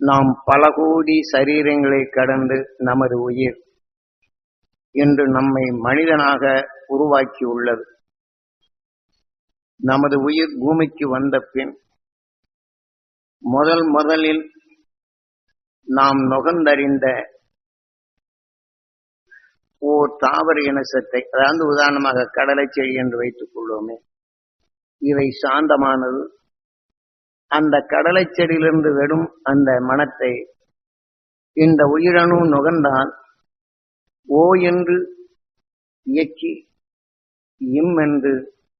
நாம் பல கோடி சரீரங்களை கடந்து நமது உயிர் என்று நம்மை மனிதனாக உருவாக்கியுள்ளது. நமது உயிர் பூமிக்கு வந்த பின் முதல் முதலில் நாம் நுகர்ந்தறிந்த ஓர் தாவர இனசத்தை அதாவது உதாரணமாக கடலை செடி என்று வைத்துக் கொள்வோமே இவை சாந்தமானது அந்த கடலை செடியிலிருந்து வெடும் அந்த மனத்தை இந்த உயிரணு நுகர்ந்தால் ஓ என்று இயக்கி இம் என்று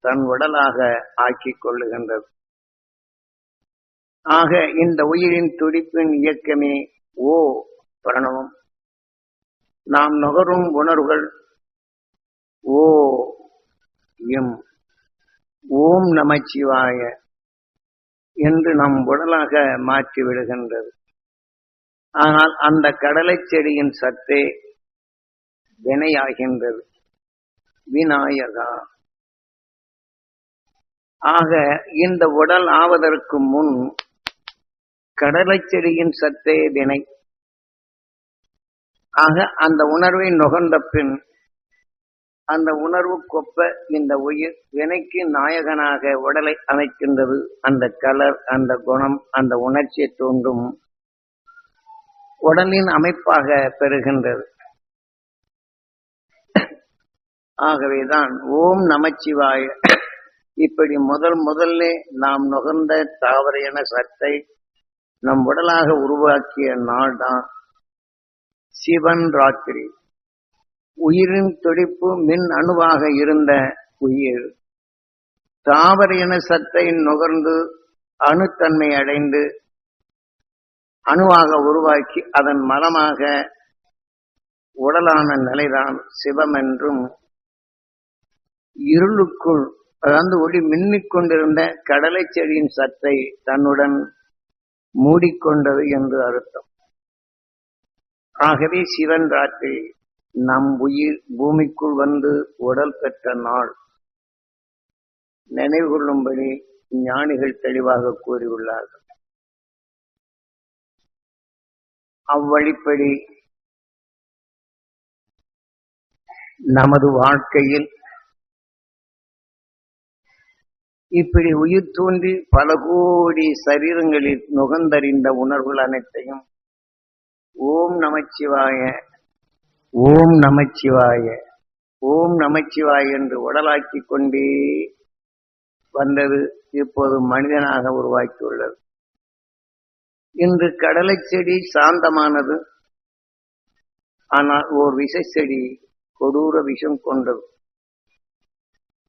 தன் உடலாக ஆக்கிக் கொள்ளுகின்றது. ஆக இந்த உயிரின் துடிப்பின் இயக்கமே ஓ பிரணவம். நாம் நுகரும் உணர்வுகள் ஓ எம் ஓம் நமச்சிவாய. என்று நம் உடலாக மாற்றி விடுகின்றது. ஆனால் அந்த கடலை செடியின் சத்தே வினையாகின்றது. விநாயகா. ஆக இந்த உடல் ஆவதற்கு முன் கடலை செடியின் சத்தே வினை. ஆக அந்த உணர்வை நுகர்ந்த பின் அந்த உணர்வு கொப்ப இந்த உயிர் வினைக்கு நாயகனாக உடலை அமைக்கின்றது. அந்த கலர் அந்த குணம் அந்த உணர்ச்சியை தூண்டும் உடலின் அமைப்பாக பெறுகின்றது. ஆகவேதான் ஓம் நமச்சிவாய. இப்படி முதல் முதல்ல நாம் நுகர்ந்த தாவர என சத்தை நம் உடலாக உருவாக்கிய நாள் தான் சிவன் ராத்திரி. உயிரின் துடிப்பு மின் அணுவாக இருந்த உயிர். தாவர இன சத்தை நுகர்ந்து அணுத்தன்மை அடைந்து அணுவாக உருவாக்கி அதன் மலமாக உடலான நிலைதான் சிவம் என்றும் இருளுக்குள் அதாவது ஒளி மின்னிக் கொண்டிருந்த கடலை செடியின் சத்தை தன்னுடன் மூடிக்கொண்டது என்று அர்த்தம். ஆகவே சிவன் ராத்திரி நம் உயிர் பூமிக்குள் வந்து உடல் பெற்ற நாள். நினைவு கொள்ளும்படி ஞானிகள் தெளிவாக கூறியுள்ளார்கள். அவ்வழிப்படி நமது வாழ்க்கையில் இப்படி உயிர் தோன்றி பல கோடி சரீரங்களில் நுகர்ந்தறிந்த உணர்வுகள் அனைத்தையும் ஓம் நமச்சிவாய ஓம் நமச்சிவாய. ஓம் நமச்சிவாய என்று உடலாக்கி கொண்டே வந்தது இப்போது மனிதனாக உருவாக்கியுள்ளது இன்று கடலை செடி சாந்தமானது. ஆனால் ஓர் விஷ செடி கொடூர விஷம் கொண்டது.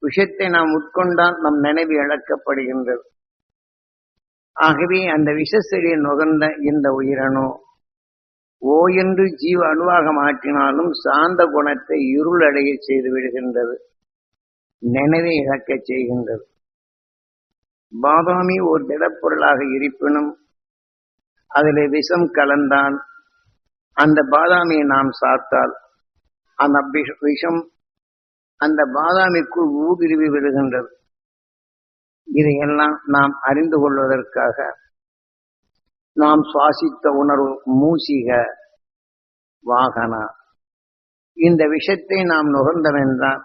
விஷத்தை நாம் உட்கொண்டால் நம் நினைவு இழக்கப்படுகின்றது. ஆகவே அந்த விஷ செடியை நுகர்ந்த இந்த உயிரனோ ஓ என்று ஜீவ அணுவாக மாற்றினாலும் சாந்த குணத்தை இருளடைய செய்து விடுகின்றது. நினைவை இழக்கச் செய்கின்றது. பாதாமி ஒரு திடப்பொருளாக இருப்பினும் அதில் விஷம் கலந்தால் அந்த பாதாமியை நாம் சாத்தால் அந்த விஷம் அந்த பாதாமிக்குள் ஊடுருவி விடுகின்றது. இதையெல்லாம் நாம் அறிந்து கொள்வதற்காக நாம் சுவாசித்த உணர்வு மூசிக வாகனா. இந்த விஷத்தை நாம் நுகர்ந்தவென்றால்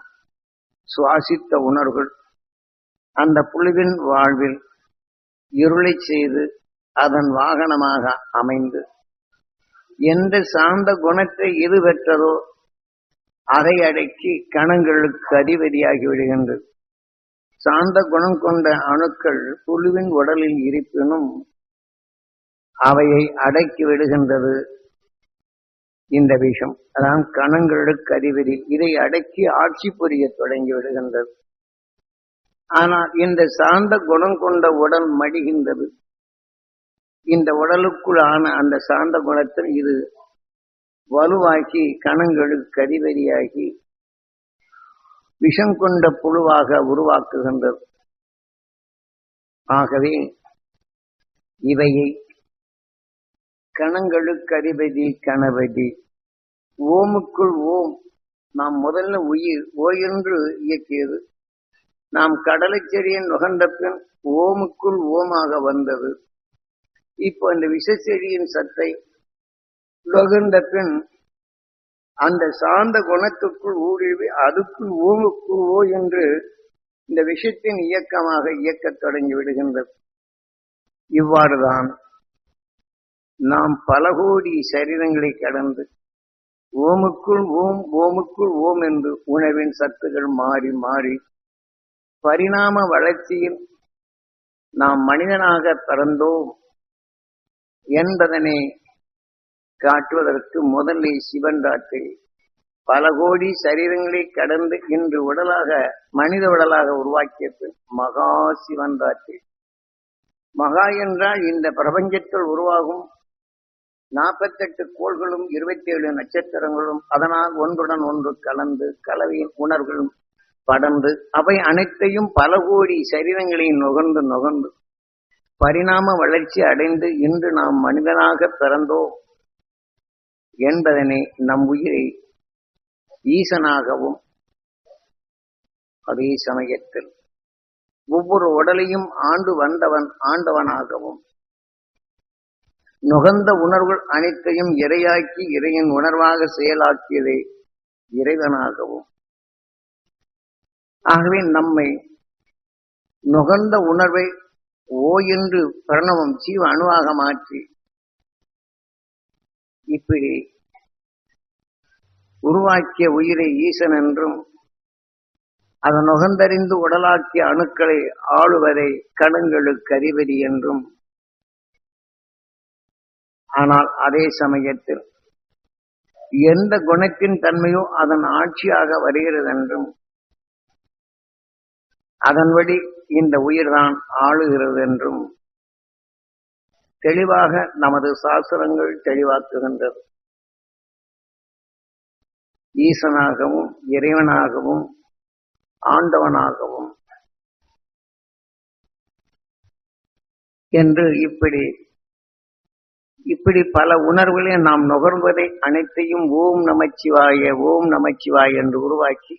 சுவாசித்த உணர்வுகள் அந்த புழுவின் வாழ்வில் இருளை செய்து அதன் வாகனமாக அமைந்து எந்த சார்ந்த குணத்தை எது பெற்றதோ அதை அடக்கி கணங்களுக்கு அதிபதியாகி விடுகின்றது. சார்ந்த குணம் கொண்ட அணுக்கள் புழுவின் உடலில் இருப்பினும் அவையை அடக்கி விடுகின்றது. இந்த விஷம் அதான் கணங்களுக்கு அறிவிதி இதை அடக்கி ஆட்சி புரிய தொடங்கி விடுகின்றது. ஆனால் இந்த சார்ந்த குணம் கொண்ட உடல் மடிகின்றது. இந்த உடலுக்குள் ஆன அந்த சார்ந்த குணத்தில் இது வலுவாக்கி கணங்களுக்கு அதிபதியாகி விஷம் கொண்ட புழுவாக உருவாக்குகின்றது. ஆகவே இவையை கணங்களுக்கு அதிபதி கணபதி. ஓமுக்குள் ஓம். நாம் முதல்ல உயிர் ஓயென்று என்று இயக்கியது. நாம் கடலை செடியின் நுகர்ந்த பின் ஓமுக்குள் ஓமாக வந்தது. இப்போ அந்த விஷச்செடியின் சத்தை நுகர்ந்த பின் அந்த சார்ந்த குணத்துக்குள் ஊடுருவி அதுக்குள் ஓமுக்குள் ஓ என்று இந்த விஷத்தின் இயக்கமாக இயக்கத் தொடங்கி விடுகின்றது. இவ்வாறுதான் நாம் பல கோடி சரீரங்களை கடந்து ஓமுக்குள் ஓம் ஓமுக்குள் ஓம் என்று உணவின் சத்துகள் மாறி மாறி பரிணாம வளர்ச்சியில் நாம் மனிதனாக பிறந்தோம் என்பதனை காட்டுவதற்கு முதலில் சிவன் காட்டு பல கோடி சரீரங்களை கடந்து இன்று உடலாக மனித உடலாக உருவாக்கிய பின் மகா சிவன் காட்டு மகா என்றால் இந்த பிரபஞ்சத்தில் உருவாகும் நாற்பத்தெட்டு கோள்களும் இருபத்தி ஏழு நட்சத்திரங்களும் அதனால் ஒன்றுடன் ஒன்று கலந்து கலவையின் உணர்வுகளும் படர்ந்து அவை அனைத்தையும் பல கோடி சரீரங்களையும் நுகர்ந்து நுகர்ந்து பரிணாம வளர்ச்சி அடைந்து இன்று நாம் மனிதனாக பிறந்தோம் என்பதனை நம் உயிரை ஈசனாகவும் அதே சமயத்தில் ஒவ்வொரு உடலையும் ஆண்டு வந்தவன் ஆண்டவனாகவும் நுகர்ந்த உணர்வுகள் அனைத்தையும் இரையாக்கி இறையின் உணர்வாக செயலாக்கியதை இறைவனாகவும். ஆகவே நம்மை நுகர்ந்த உணர்வை ஓ என்று பிரணவம் ஜீவ அணுவாக மாற்றி இப்படி உருவாக்கிய உயிரை ஈசன் என்றும் அதன் நுகர்ந்தறிந்து உடலாக்கிய அணுக்களை ஆளுவதை கணங்களுக்கு அறிவதி என்றும் ஆனால் அதே சமயத்தில் எந்த குணத்தின் தன்மையோ அதன் ஆட்சியாக வருகிறது என்றும் அதன்படி இந்த உயிர்தான் ஆளுகிறது என்றும் தெளிவாக நமது சாஸ்திரங்கள் தெளிவாக்குகின்றது. ஈசனாகவும் இறைவனாகவும் ஆண்டவனாகவும் என்று இப்படி இப்படி பல உணர்வுகளை நாம் நுகர்வதை அனைத்தையும் ஓம் நமச்சிவாய ஓம் நமச்சிவாய என்று உருவாக்கி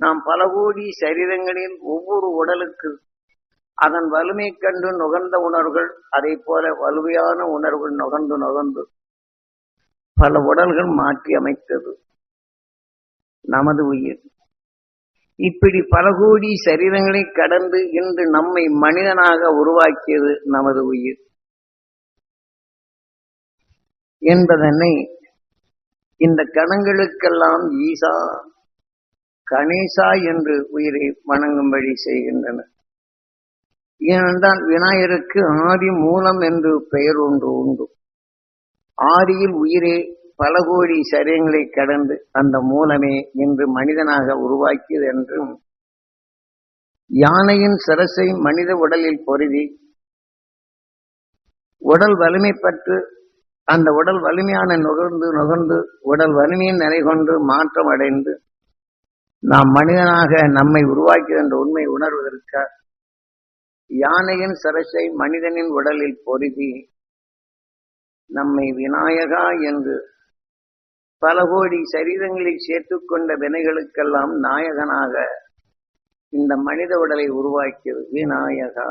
நாம் பல கோடி சரீரங்களில் ஒவ்வொரு உடலுக்கு அதன் வலிமை கண்டு நுகர்ந்த உணர்வுகள் அதை போல வலுவையான உணர்வுகள் நுகர்ந்து நுகர்ந்து பல உடல்கள் மாற்றி அமைத்தது. நமது உயிர். இப்படி பல கோடி சரீரங்களை கடந்து இன்று நம்மை மனிதனாக உருவாக்கியது நமது உயிர். என்பதனை இந்த கணங்களுக்கெல்லாம் ஈசா கணேசா என்று உயிரை வணங்கும்படி செய்கின்றன ஏனென்றால் விநாயகருக்கு ஆதி மூலம் என்று பெயர் ஒன்று உண்டு. ஆதியில் உயிரே பல கோடி சரியங்களை கடந்து அந்த மூலமே இன்று மனிதனாக உருவாக்கியது என்றும் யானையின் சரசை மனித உடலில் பொருதி உடல் வலிமை பற்று அந்த உடல் வலிமையான நுகர்ந்து நுகர்ந்து உடல் வலிமையின் நிலை கொண்டு மாற்றம் அடைந்து நாம் மனிதனாக நம்மை உருவாக்கிய என்ற உண்மை உணர்வதற்காக யானையின் சரசை மனிதனின் உடலில் பொருதி நம்மை விநாயகா என்று பல கோடி சரீரங்களில் சேர்த்து கொண்ட வினைகளுக்கெல்லாம் நாயகனாக இந்த மனித உடலை உருவாக்கியது. விநாயகா.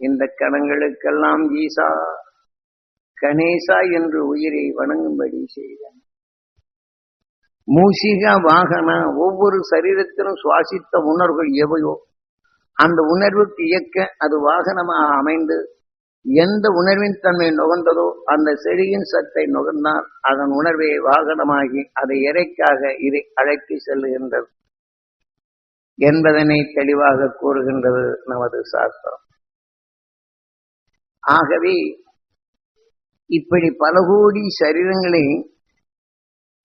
இந்த கணங்களுக்கெல்லாம் ஈசா. கணேசா என்று உயிரை வணங்கும்படி செய்தான். மூசிகா வாகன ஒவ்வொரு சரீரத்திலும் சுவாசித்த உணர்வுகள் எவையோ அந்த உணர்வுக்கு இயக்க அது வாகனமாக அமைந்து எந்த உணர்வின் தன்மை நுகர்ந்ததோ அந்த செடியின் சத்தை நுகர்ந்தால் அதன் உணர்வை வாகனமாகி அதை இறைக்காக இதை அழைத்து செல்லுகின்றது என்பதனை தெளிவாக கூறுகின்றது நமது சாஸ்திரம். ஆகவே இப்படி பல கோடி சரீரங்களை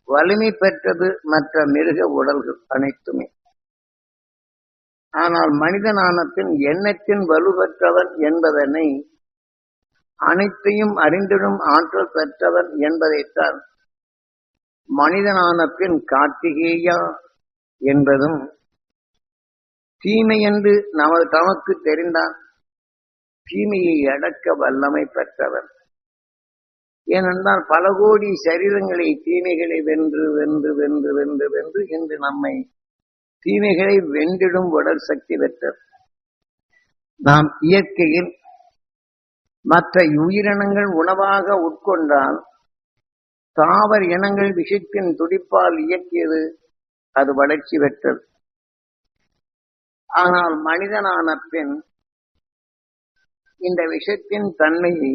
வலிமை பெற்றது மற்ற மிருக உடல்கள் அனைத்துமே. ஆனால் மனிதனானத்தின் எண்ணத்தின் வலுப்பெற்றவன் என்பதனை அனைத்தையும் அறிந்திடும் ஆற்றல் பெற்றவன் என்பதைத்தான் மனிதனான பின் கார்த்திகேயா என்பதும் தீமை என்று நமது தமக்கு தெரிந்தான் தீமையை அடக்க வல்லமை பெற்றவன் ஏனென்றால் பல கோடி சரீரங்களை தீமைகளை வென்று வென்று வென்று வென்று வென்று இன்று நம்மை தீமைகளை வென்றிடும் உடல் சக்தி பெற்றது. நாம் இயற்கையில் மற்ற உயிரினங்கள் உணவாக உட்கொண்டால் தாவர இனங்கள் விஷத்தின் துடிப்பால் இயக்கியது அது வளர்ச்சி பெற்றது. ஆனால் மனிதனான பின் இந்த விஷத்தின் தன்மையை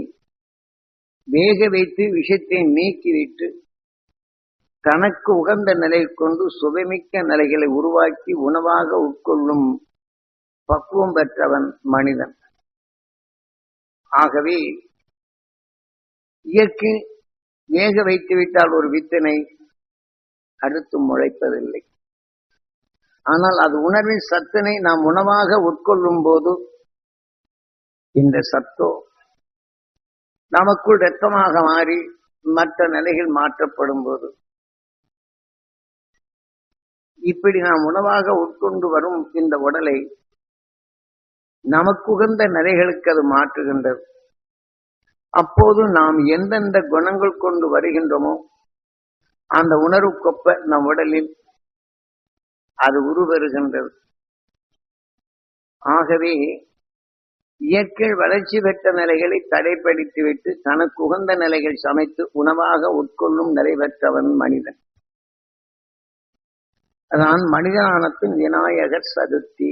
வேக வைத்து விஷத்தை நீக்கிவிட்டு தனக்கு உகந்த நிலை கொண்டு சுவைமிக்க நிலைகளை உருவாக்கி உணவாக உட்கொள்ளும் பக்குவம் பெற்றவன் மனிதன். ஆகவே இயற்கை வேக வைத்து விட்டால் ஒரு வித்தனை அடுத்து முளைப்பதில்லை. ஆனால் அது உணர்வின் சத்தினை நாம் உணவாக உட்கொள்ளும் போது இந்த சத்தோ நமக்குள் இரத்தமாக மாறி மற்ற நிலைகள் மாற்றப்படும் போது இப்படி நாம் உணவாக உட்கொண்டு வரும் இந்த உடலை நமக்குகந்த நிலைகளுக்கு அது மாற்றுகின்றது. அப்போது நாம் எந்தெந்த குணங்கள் கொண்டு வருகின்றோமோ அந்த உணர்வுக்கொப்ப நம் உடலில் அது உருவருகின்றது ஆகவே இயற்கை வளர்ச்சி பெற்ற நிலைகளை தடைப்படுத்திவிட்டு தனக்கு உகந்த நிலைகள் சமைத்து உணவாக உட்கொள்ளும் நிலை பெற்றவன் மனிதன். அதான் மனிதனானத்தின் விநாயகர் சதுர்த்தி.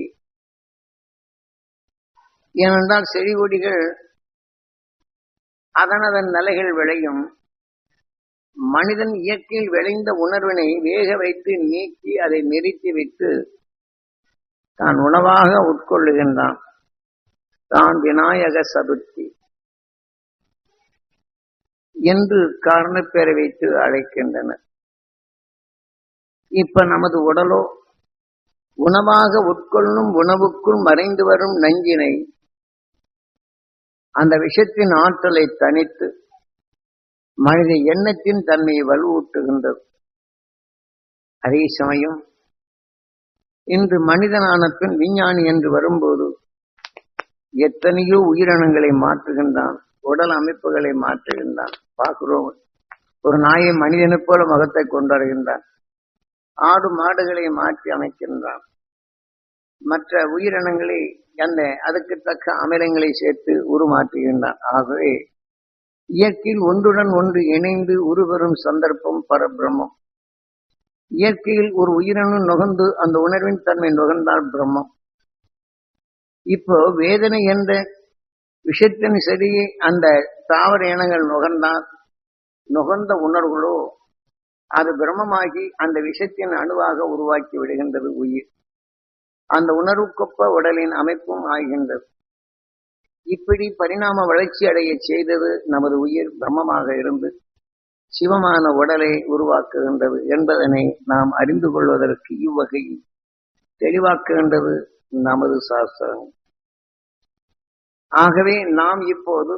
ஏனென்றால் செடிகொடிகள் அதனதன் நிலைகள் விளையும். மனிதன் இயற்கையில் விளைந்த உணர்வினை வேக வைத்து நீக்கி அதை நிறுத்தி வைத்து தான் உணவாக உட்கொள்ளுகின்றான். தான் விநாயக சதுர்த்தி என்று காரணப்பேரை வைத்து அழைக்கின்றனர். இப்ப நமது உடலோ உணவாக உட்கொள்ளும் உணவுக்குள் மறைந்து வரும் நஞ்சினை அந்த விஷத்தின் ஆற்றலை தனித்து மனித எண்ணத்தின் தன்மையை வலுவூட்டுகின்றது. அதே சமயம் இன்று மனிதனான பின் விஞ்ஞானி என்று வரும்போது எத்தனையோ உயிரினங்களை மாற்றுகின்றான் உடல் அமைப்புகளை மாற்றுகின்றான். பார்க்கிறோம். ஒரு நாயை மனிதனைப் போல முகத்தை கொண்டாடுகின்றான். ஆடு மாடுகளை மாற்றி அமைக்கின்றான். மற்ற உயிரினங்களை அந்த அதுக்கு தக்க அமிலங்களை சேர்த்து உருமாற்றுகின்றான். ஆகவே இயற்கையில் ஒன்றுடன் ஒன்று இணைந்து உருவரும் சந்தர்ப்பம் பரபிரம்மம். இயற்கையில் ஒரு உயிரணு நுகர்ந்து அந்த உணர்வின் தன்மை நுகர்ந்தால் பிரம்மம். இப்போ வேதனை என்ற விஷத்தின் சரி அந்த தாவர இனங்கள் நுகர்ந்தால் நுகர்ந்த உணர்வுகளோ அது பிரம்மமாகி அந்த விஷத்தின் அணுவாக உருவாக்கி விடுகின்றது உயிர். அந்த உணர்வுக்கொப்ப உடலின் அமைப்பும் ஆகின்றது. இப்படி பரிணாம வளர்ச்சி அடைய செய்தது நமது உயிர் பிரம்மமாக இருந்து சிவமான உடலை உருவாக்குகின்றது என்பதனை நாம் அறிந்து கொள்வதற்கு இவ்வகையில் தெளிவாக்குகின்றது நமது சாஸ்திரம். ஆகவே நாம் இப்போது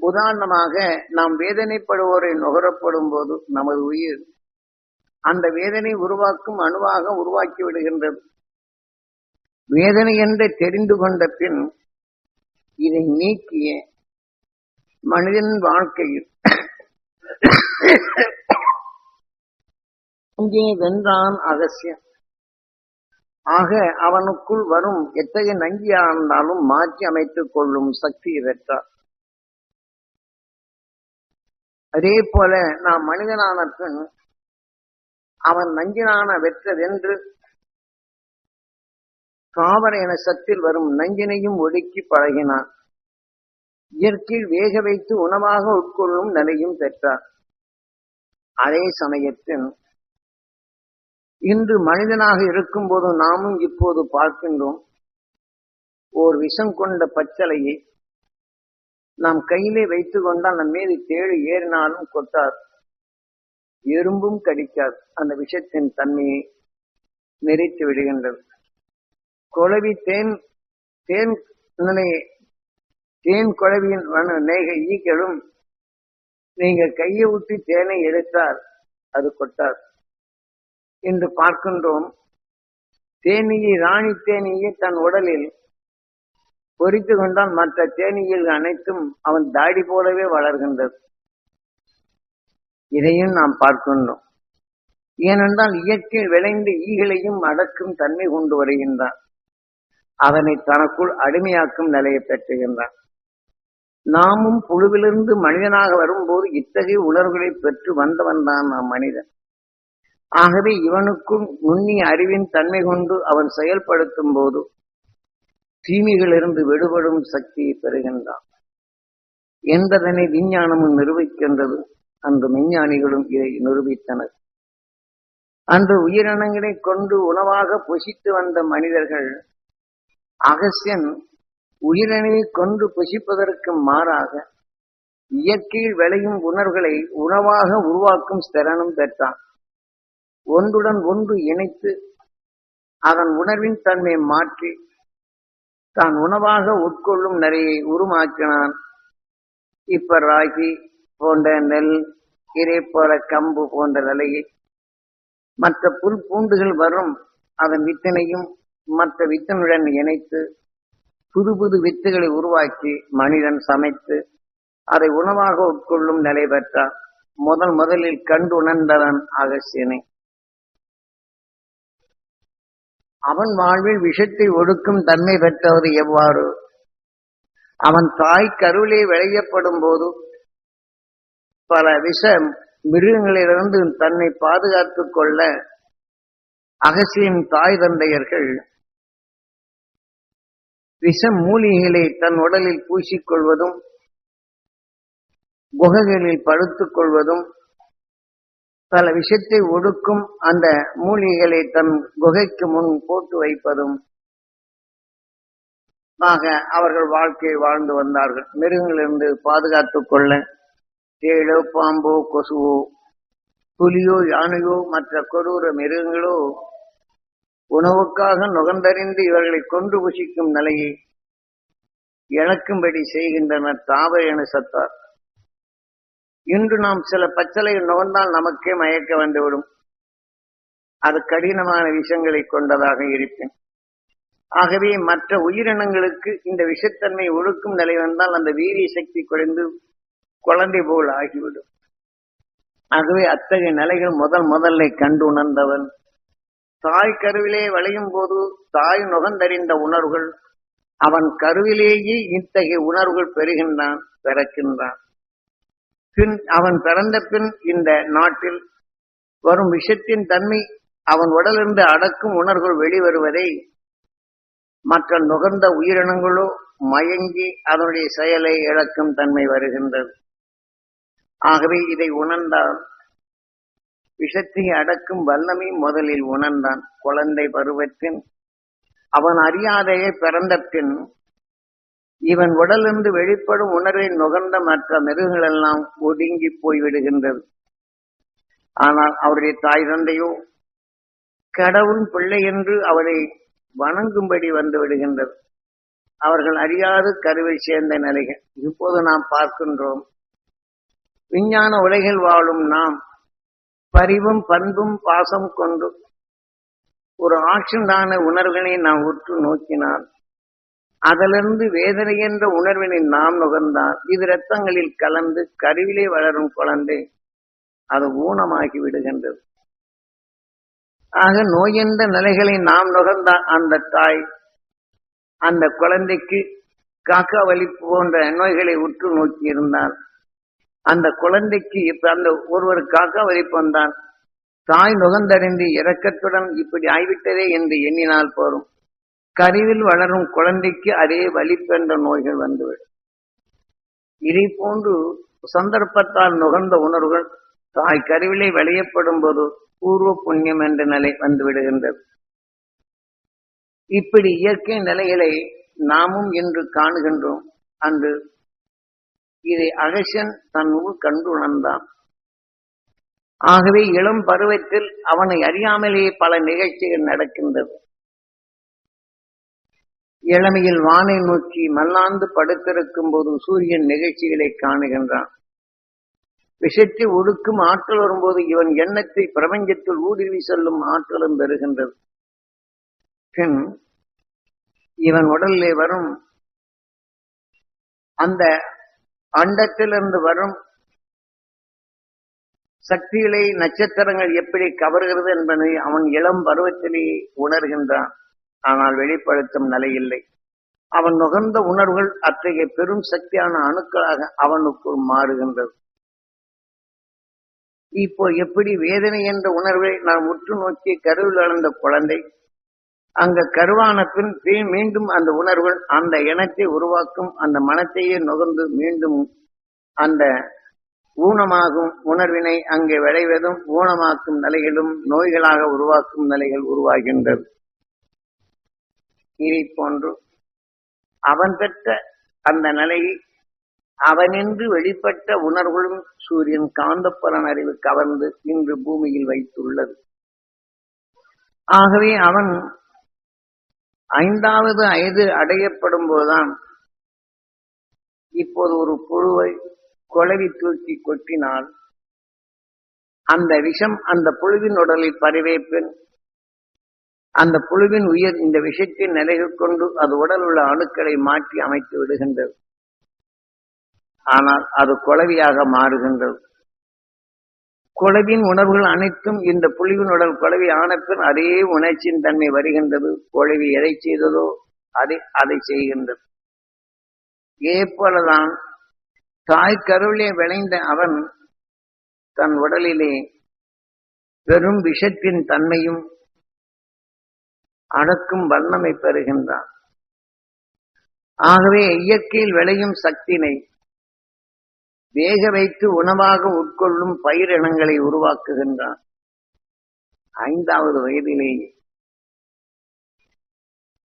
உதாரணமாக நாம் வேதனைப்படுவோரை நுகரப்படும் போது நமது உயிர் அந்த வேதனை உருவாக்கும் அணுவாக உருவாக்கி விடுகின்றது. வேதனை என்று தெரிந்து கொண்ட பின் இதை நீக்கிய மனிதன் வாழ்க்கையில் இங்கே வென்றான் அகசியம் ஆக அவனுக்குள் வரும் எத்தகைய நஞ்சியானாலும் மாற்றி அமைத்துக் கொள்ளும் சக்தி பெற்றார் அதே போல நாம் மனிதனான பின் அவன் நஞ்சினான வெற்றதென்று காவர என சத்தில் வரும் நஞ்சினையும் ஒடுக்கி பழகினான். இயற்கையில் வேக வைத்து உணவாக உட்கொள்ளும் நிலையும் பெற்றார் அதே சமயத்தில் இன்று மனிதனாக இருக்கும் போதும் நாமும் இப்போது பார்க்கின்றோம் ஓர் விஷம் கொண்ட பச்சலையை நாம் கையிலே வைத்து கொண்டால் நம் மீது தேழு ஏறினாலும் கொட்டார் எறும்பும் கடிக்காது. அந்த விஷத்தின் தன்மையை நெறித்து விடுகின்றது. குழவி தேன் தேன் தேன் குழவியின் நேக ஈக்களும் நீங்கள் கையை விட்டு தேனை எடுத்தால் அது கொட்டார் என்று பார்க்கின்றோம். தேனீயை ராணி தேனீயை தன் உடலில் பொறித்து கொண்டால் மற்ற தேனீயில் அனைத்தும் அவன் தாடி போலவே வளர்கின்றது. இதையும் நாம் பார்க்கின்றோம். ஏனென்றால் இயற்கையில் விளைந்த ஈகளையும் அடக்கும் தன்மை கொண்டு வருகின்றான். அதனை தனக்குள் அடிமையாக்கும் நிலையை பெற்றுகின்றான். நாமும் புழுவிலிருந்து மனிதனாக வரும்போது இத்தகைய உணர்வுகளை பெற்று வந்தவன் தான் நாம் மனிதன். ஆகவே இவனுக்கும் நுண்ணிய அறிவின் தன்மை கொண்டு அவன் செயல்படுத்தும் போது தீமைகளிலிருந்து விடுபடும் சக்தியை பெறுகின்றான். என்பதனை விஞ்ஞானமும் நிரூபிக்கின்றது அன்று விஞ்ஞானிகளும் இதை நிரூபித்தனர். அன்று உயிரினங்களை கொண்டு உணவாக புசித்து வந்த மனிதர்கள் அகசியன் உயிரினை கொண்டு புசிப்பதற்கு மாறாக இயற்கையில் விளையும் உணர்வுகளை உணவாக உருவாக்கும் ஸ்திரனும் பெற்றான். ஒன்றுடன் ஒன்று இணைத்து அதன் உணர்வின் தன்மை மாற்றி தான் உணவாக உட்கொள்ளும் நிறையை உருமாக்கினான். இப்ப ராகி போன்ற நெல் இதை போல கம்பு போன்ற நிலையை மற்ற புல் பூண்டுகள் வரும் அதன் வித்தனையும் மற்ற வித்தனுடன் இணைத்து புது புது வித்துகளை உருவாக்கி மனிதன் சமைத்து அதை உணவாக உட்கொள்ளும் நிலை பெற்றான். முதல் முதலில் கண்டு உணர்ந்தவன் அகசியனை. அவன் வாழ்வில் விஷத்தை ஒடுக்கும் தன்மை பெற்றவர் எவ்வாறு? அவன் தாய் கருவிலே விளையப்படும் போது பல விஷ மிருகங்களிலிருந்து தன்னை பாதுகாத்துக் கொள்ள அகசியின் தாய் தந்தையர்கள் விஷ மூலிகைகளை தன் உடலில் பூசிக்கொள்வதும் குகைகளில் படுத்துக் கொள்வதும் பல விஷத்தை ஒடுக்கும் அந்த மூலிகைகளை தன் குகைக்கு முன் போட்டு வைப்பதும் ஆக அவர்கள் வாழ்க்கையை வாழ்ந்து வந்தார்கள். மிருகங்களிலிருந்து பாதுகாத்துக் கொள்ள தேளோ பாம்போ கொசுவோ புலியோ யானையோ மற்ற கொடூர மிருகங்களோ உணவுக்காக நுகர்ந்தறிந்து இவர்களை கொண்டு புசிக்கும் நிலையை இழக்கும்படி செய்கின்றனர் தாவர என சத்தார். இன்று நாம் சில பச்சளை நுகர்ந்தால் நமக்கே மயக்க வந்துவிடும். அது கடினமான விஷங்களை கொண்டதாக இருப்பேன். ஆகவே மற்ற உயிரினங்களுக்கு இந்த விஷத்தன்மை ஒழுக்கும் நிலை வந்தால் அந்த வீரிய சக்தி குறைந்து குழந்தை போல் ஆகிவிடும். ஆகவே அத்தகைய நிலைகள் முதல் முதல்ல கண்டு உணர்ந்தவன். தாய் கருவிலே வளையும் போது தாய் நுகர்ந்தறிந்த உணர்வுகள் அவன் கருவிலேயே இத்தகைய உணர்வுகள் பெறுகின்றான் பிறக்கின்றான். பின் அவன் பிறந்த பின் இந்த நாட்டில் வரும் விஷத்தின் தன்மை அவன் உடலிருந்து அடக்கும் உணர்வுகள் வெளிவருவதை மற்ற நுகர்ந்த உயிரினங்களோ மயங்கி அதனுடைய செயலை இழக்கும் தன்மை வருகின்றது. ஆகவே இதை உணர்ந்தான் விஷத்தை அடக்கும் வல்லமை முதலில் உணர்ந்தான். குழந்தை பருவத்தின் அவன் அறியாதையே பிறந்த பின் இவன் உடலிருந்து வெளிப்படும் உணர்வை நுகர்ந்த மற்ற மிருகங்கள் எல்லாம் ஒடுங்கி போய்விடுகின்றது. ஆனால் அவருடைய தாய் தந்தையோ கடவுள் பிள்ளை என்று அவரை வணங்கும்படி வந்து விடுகின்றது. அவர்கள் அறியாது கருவை சேர்ந்த நிலைகள். இப்போது நாம் பார்க்கின்றோம். விஞ்ஞான உலகில் வாழும் நாம் பரிவும் பண்பும் பாசம் கொண்டு ஒரு ஆக்ஷன்தான உணர்வினை நாம் உற்று நோக்கினால் அதிலிருந்து வேதனை என்ற உணர்வினை நாம் நுகர்ந்தால் இது இரத்தங்களில் கலந்து கருவிலே வளரும் குழந்தை அது ஊனமாகி விடுகின்றது. ஆக நோய் என்ற நிலைகளை நாம் நுகர்ந்தால் அந்த தாய் அந்த குழந்தைக்கு காக்கா வலி போன்ற நோய்களை உற்று நோக்கி இருந்தால் அந்த குழந்தைக்கு இப்ப அந்த ஒருவர் காக்கா வலிப்பு வந்தான் தாய் நுகர்ந்தறிந்து இரக்கத்துடன் இப்படி ஆய்விட்டதே என்று எண்ணினால் போரும் கருவில் வளரும் குழந்தைக்கு அதே வலிப்பென்ற நோய்கள் வந்துவிடும். இதை போன்று சந்தர்ப்பத்தால் நுகர்ந்த உணர்வுகள் தாய் கருவிலே விளையப்படும் போது பூர்வ புண்ணியம் என்ற நிலை வந்துவிடுகின்றது. இப்படி இயற்கை நிலைகளை நாமும் இன்று காணுகின்றோம். அன்று இதை அகசன் தன் உள் கண்டு உணர்ந்தான். ஆகவே இளம் பருவத்தில் அவனை அறியாமலேயே பல நிகழ்ச்சிகள் நடக்கின்றது. இளமையில் வானை நோக்கி மல்லாந்து படுத்திருக்கும் போது சூரியன் நிகழ்ச்சிகளை காணுகின்றான். விஷத்தை ஒடுக்கும் ஆற்றல் வரும்போது இவன் எண்ணத்தை பிரபஞ்சத்தில் ஊடுருவி செல்லும் ஆற்றலும் பெறுகின்றது. பின் இவன் உடலிலே வரும் அந்த அண்டத்திலிருந்து வரும் சக்திகளை நட்சத்திரங்கள் எப்படி கவர்கிறது என்பதை அவன் இளம் பருவத்திலேயே உணர்கின்றான். ஆனால் வெளிப்படுத்தும் நிலை இல்லை அவன் நுகர்ந்த உணர்வுகள் அத்தகைய பெரும் சக்தியான அணுக்களாக அவனுக்குள் மாறுகின்றது. இப்போ எப்படி வேதனை என்ற உணர்வை நான் உற்று நோக்கி கருவில் வளர்ந்த குழந்தை அங்க கருவான பின் மீண்டும் அந்த உணர்வுகள் அந்த இனத்தை உருவாக்கும் அந்த மனத்தையே நுகர்ந்து மீண்டும் அந்த ஊனமாகும் உணர்வினை அங்கே விளைவதும் ஊனமாக்கும் நிலைகளும் நோய்களாக உருவாக்கும் நிலைகள் உருவாகின்றது. இதை போன்று அவன் பெற்ற அந்த நிலையில் அவனின்று வெளிப்பட்ட உணர்வுகளும் சூரியன் காந்தப்புலன் அறிவு கவர்ந்து இன்று பூமியில் வைத்துள்ளது. ஆகவே அவன் ஐந்தாவது ஐந்து அடையப்படும் போதுதான் இப்போது ஒரு புழுவை குளவி தூக்கி கொட்டினால் அந்த விஷம் அந்த புழுவின் உடலில் பரிவேப்பின் அந்த புழுவின் உயிர் இந்த விஷத்தின் நிலைகள் கொண்டு அது உடல் உள்ள அணுக்களை மாற்றி அமைத்து விடுகின்றது. ஆனால் அது குளவியாக மாறுகின்றது. குளவின் உணர்வுகள் அனைத்தும் இந்த புலிவின் உடல் குளவி ஆனப்பின் அதே உணர்ச்சியின் தன்மை வருகின்றது. குளவி எதை செய்ததோ அதை அதை செய்கின்றது. இதே போலதான் தாய் கருவிலே விளைந்த அவன் தன் உடலிலே பெரும் விஷத்தின் தன்மையும் அடக்கும் வல்லமை பெறுகின்றான். ஆகவே இயற்கையில் விளையும் சக்தினை வேக வைத்து உணவாக உட்கொள்ளும் பயிரினங்களை உருவாக்குகின்றான். ஐந்தாவது வயதிலேயே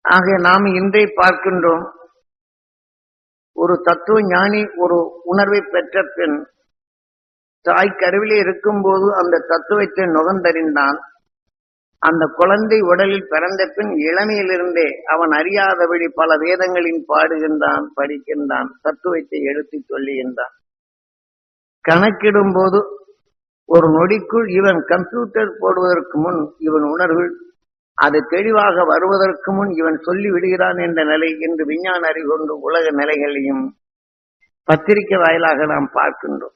ஆக நாம் இன்றை பார்க்கின்றோம் ஒரு தத்துவ ஞானி ஒரு உணர்வை பெற்ற பின் தாய் கருவிலே இருக்கும்போது அந்த தத்துவத்தை நுகர்ந்தறிந்தான். அந்த குழந்தை உடலில் பிறந்த பின் இளமையிலிருந்தே அவன் அறியாதபடி பல வேதங்களின் பாடுகின்றான் படிக்கின்றான் தத்துவத்தை எடுத்து சொல்லுகின்றான். கணக்கிடும் போது ஒரு நொடிக்குள் இவன் கம்ப்யூட்டர் போடுவதற்கு முன் இவன் உணர்வு அது தெளிவாக வருவதற்கு முன் இவன் சொல்லி விடுகிறான் என்ற நிலை என்று விஞ்ஞான அறிவு கொண்டு உலக நிலைகளையும் பத்திரிகை வாயிலாக நாம் பார்க்கின்றோம்.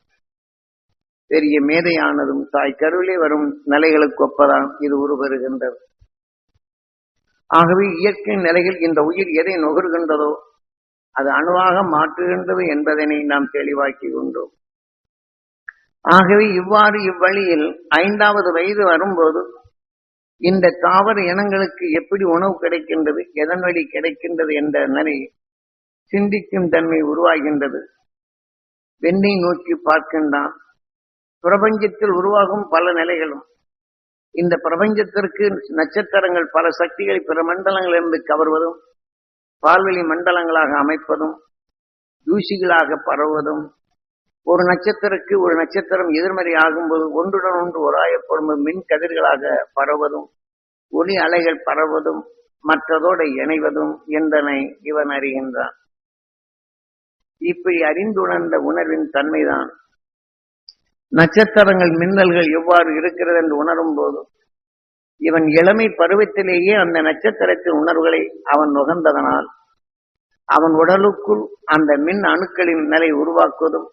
பெரிய மேதையானதும் தாய் கருவிலே வரும் நிலைகளுக்கு ஒப்பதான் இது உருவருகின்றது. ஆகவே இயற்கை நிலையில் இந்த உயிர் எதை நுகர்கின்றதோ அது அணுவாக மாற்றுகின்றது என்பதனை நாம் தெளிவாக்கி கொண்டோம். ஆகவே இவ்வாறு இவ்வழியில் ஐந்தாவது வயது வரும்போது இந்த தாவர இனங்களுக்கு எப்படி உணவு கிடைக்கின்றது எதன் வழி கிடைக்கின்றது என்ற நிலை சிந்திக்கும் தன்மை உருவாகின்றது. வெண்ணை நோக்கி பார்க்கின்றான் பிரபஞ்சத்தில் உருவாகும் பல நிலைகளும். இந்த பிரபஞ்சத்திற்கு நட்சத்திரங்கள் பல சக்திகளை பிற மண்டலங்களிலிருந்து கவர்வதும் பால்வெளி மண்டலங்களாக அமைப்பதும் தூசிகளாக பரவுவதும் ஒரு நட்சத்திரக்கு ஒரு நட்சத்திரம் எதிர்மறை ஆகும்போது ஒன்றுடன் ஒன்று ஒராயப்படும் மின் கதிர்களாக பரவதும் ஒளி அலைகள் பரவதும் மற்றதோடு இணைவதும் என்பதனை இவன் அறிகின்றான். இப்படி அறிந்துணர்ந்த உணர்வின் தன்மைதான் நட்சத்திரங்கள் மின்னல்கள் எவ்வாறு இருக்கிறது என்று உணரும் போது இவன் இளமை பருவத்திலேயே அந்த நட்சத்திரத்தின் உணர்வுகளை அவன் நுகர்ந்ததனால் அவன் உடலுக்குள் அந்த மின் அணுக்களின் நிலை உருவாக்குவதும்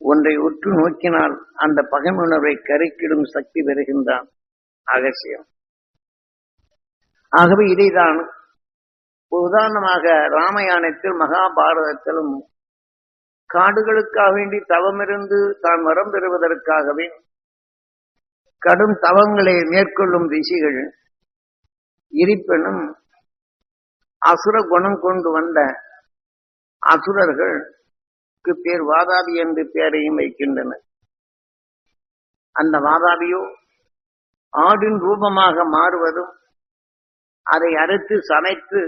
ஒன்றை உற்று நோக்கினால் அந்த பகமை கருக்கிடும் சக்தி பெறுகின்றான் அகசியம். ஆகவே இதைதான் உதாரணமாக ராமயானத்தில் மகாபாரதத்திலும் காடுகளுக்காக வேண்டி தவமிருந்து தான் வரம் பெறுவதற்காகவே கடும் தவங்களை மேற்கொள்ளும் ரிஷிகள் இருப்பினும் அசுர குணம் கொண்டு வந்த அசுரர்களுக்கு பேர் வாதாபி என்று பெயரையும் வைக்கின்றனர். அந்த வாதாபியோ ஆடின் ரூபமாக மாறுவதும் அதை அறுத்து சமைத்து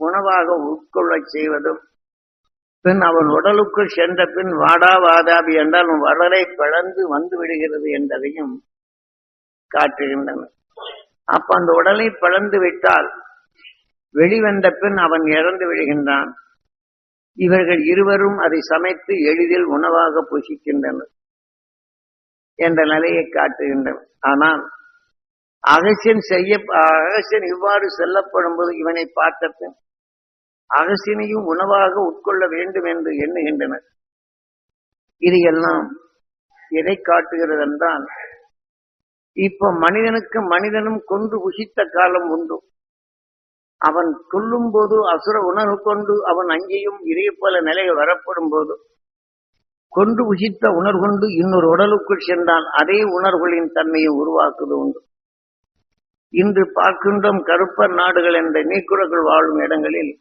உணவாக உட்கொள்ளச் செய்வதும் பின் அவன் உடலுக்குள் சென்ற பின் வாடா வாதாபி என்றால் வடலை பிளந்து வந்து விடுகிறது என்பதையும் காட்டுகின்றன. அப்ப அந்த உடலை பிளந்து விட்டால் வெளிவந்த பின் அவன் இறந்து விடுகின்றான். இவர்கள் இருவரும் அதை சமைத்து எளிதில் உணவாக புசிக்கின்றனர் என்ற நிலையை காட்டுகின்றனர் ஆனால் அகசியன் செய்ய அகசியன் இவ்வாறு செல்லப்படும் போது இவனை பார்த்த பின் உணவாக உட்கொள்ள வேண்டும் என்று எண்ணுகின்றனர் இது எல்லாம் எதை காட்டுகிறது என்றால் இப்ப மனிதனுக்கு மனிதனும் கொன்று புசித்த காலம் உண்டு. அவன் கொல்லும் போது அசுர உணர்வு கொண்டு அவன் அங்கேயும் இதே போல நிலைகள் வரப்படும் போது கொண்டு உசித்த உணர்கொண்டு இன்னொரு உடலுக்குள் சென்றால் அதே உணர்வுகளின் தன்மையை உருவாக்குவது உண்டு. இன்று பார்க்கின்றோம் கருப்பர் நாடுகள் என்ற நீக்குறர்கள் வாழும் இடங்களில்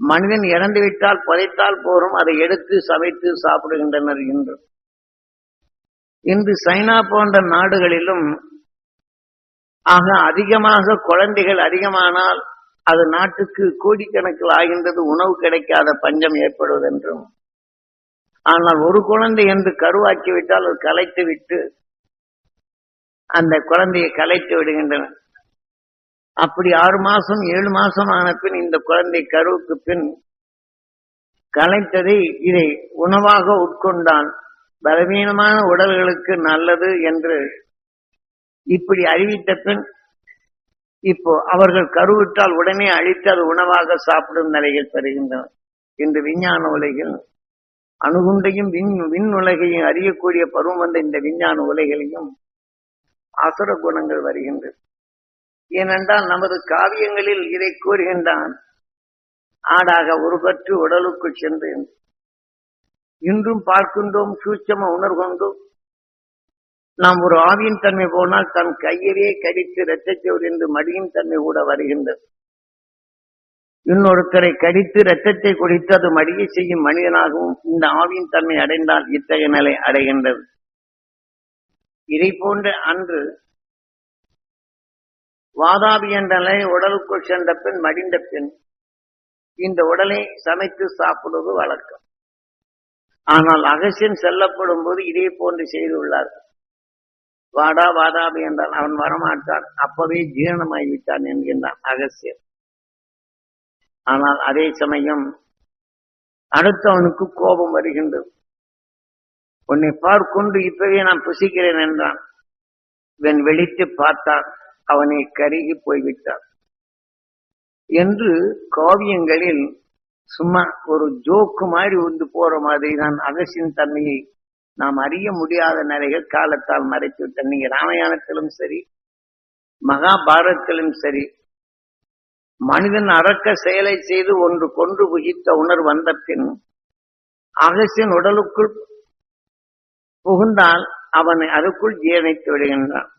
மனிதன் இறந்து விட்டால் புதைத்தால் போரும் அதை எடுத்து சமைத்து சாப்பிடுகின்றனர் இன்று. இன்று சைனா போன்ற நாடுகளிலும் ஆக அதிகமாக குழந்தைகள் அதிகமானால் அது நாட்டுக்கு கோடிக்கணக்கில் ஆகின்றது உணவு கிடைக்காத பஞ்சம் ஏற்படுவதென்றும். ஆனால் ஒரு குழந்தை என்று கருவாக்கி விட்டால் அது கலைத்து விட்டு அந்த குழந்தையை கலைத்து விடுகின்றன. அப்படி ஆறு மாசம் ஏழு மாசம் ஆன பின் இந்த குழந்தை கருவுக்கு பின் கலைத்ததை இதை உணவாக உட்கொண்டால் பலவீனமான உடல்களுக்கு நல்லது என்று இப்படி அறிவித்த பின் இப்போ அவர்கள் கருவிட்டால் உடனே அழித்து அது உணவாக சாப்பிடும் நிலைகள் பெறுகின்றனர். இன்று விஞ்ஞான உலகில் அணுகுண்டையும் விண் விண் உலகையும் அறியக்கூடிய பருவம் வந்த இந்த விஞ்ஞான உலகிலையும் அசுர குணங்கள் வருகின்றது ஏனென்றால் நமது காவியங்களில் இதை கூறுகின்றான். ஆடாக உருபற்று உடலுக்குள் சென்று இன்றும் பார்க்கின்றோம் சூட்சம உணர்கொண்டு நாம் ஒரு ஆவியின் தன்மை போனால் தன் கையிலே கடித்து இரத்தச்சோறு என்று மடியின் தன்மை கூட வருகின்றது. இன்னொருத்தரை கடித்து இரத்தத்தை குடித்து அது மடியை செய்யும் மனிதனாகவும் இந்த ஆவியின் தன்மை அடைந்தால் இத்தகைய நிலை அடைகின்றது. இதை போன்ற அன்று வாதாபி என்ற நிலை உடலுக்குள் சென்ற பின் மடிந்த பின் இந்த உடலை சமைத்து சாப்பிடுவது வழக்கம். ஆனால் அகசியன் செல்லப்படும் போது இதே போன்று செய்துள்ளார். வாடா வாதாபி என்றால் அவன் வரமாட்டான். அப்பவே ஜீரணமாகிவிட்டான் என்கின்றான் அகசியன். ஆனால் அதே சமயம் அடுத்தவனுக்கு கோபம் வருகின்றது. உன்னை பார்க்கொண்டு இப்பவே நான் புசிக்கிறேன் என்றான். இவன் வெளித்து பார்த்தான். அவனை கருகி போய்விட்டார் என்று காவியங்களில் சும்மா ஒரு ஜோக்கு மாதிரி வந்து போற மாதிரி தான் அகசின் தன்மையை நாம் அறிய முடியாத நிலைகள் காலத்தால் மறைத்து விட்டோம் நீங்க ராமாயணத்திலும் சரி மகாபாரதத்திலும் சரி மனிதன் அறக்க செயலை செய்து ஒன்று கொன்று புகித்த உணர்வு வந்த பின் அகசின் உடலுக்குள் புகுந்தால் அவனை அதுக்குள் ஜீரணித்து விடுகின்றான்.